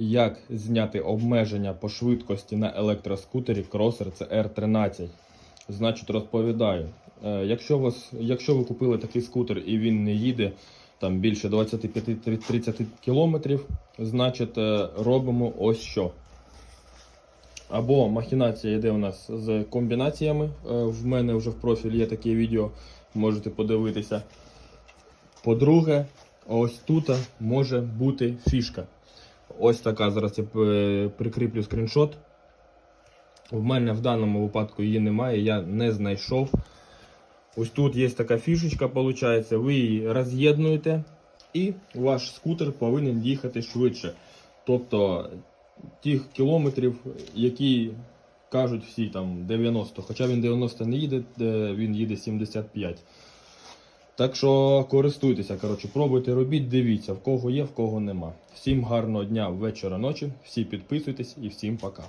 як зняти обмеження по швидкості на електроскутері Crosser CR13. Значить, розповідаю. Е, Якщо, вас, якщо ви купили такий скутер і він не їде там більше 25-30 км, значить е, робимо ось що. Або махінація йде у нас з комбінаціями. Е, В мене вже в профілі є таке відео, можете подивитися. По-друге, ось тут може бути фішка. Ось така зараз я е, прикріплю скріншот. В мене в даному випадку її немає, я не знайшов. Ось тут є така фішечка, виходить, ви її роз'єднуєте і ваш скутер повинен їхати швидше. Тобто тих кілометрів, які кажуть всі там 90, хоча він 90 не їде, він їде 75. Так що користуйтеся, коротше, пробуйте, робіть, дивіться, в кого є, в кого нема. Всім гарного дня, вечора, ночі, всі підписуйтесь і всім пока.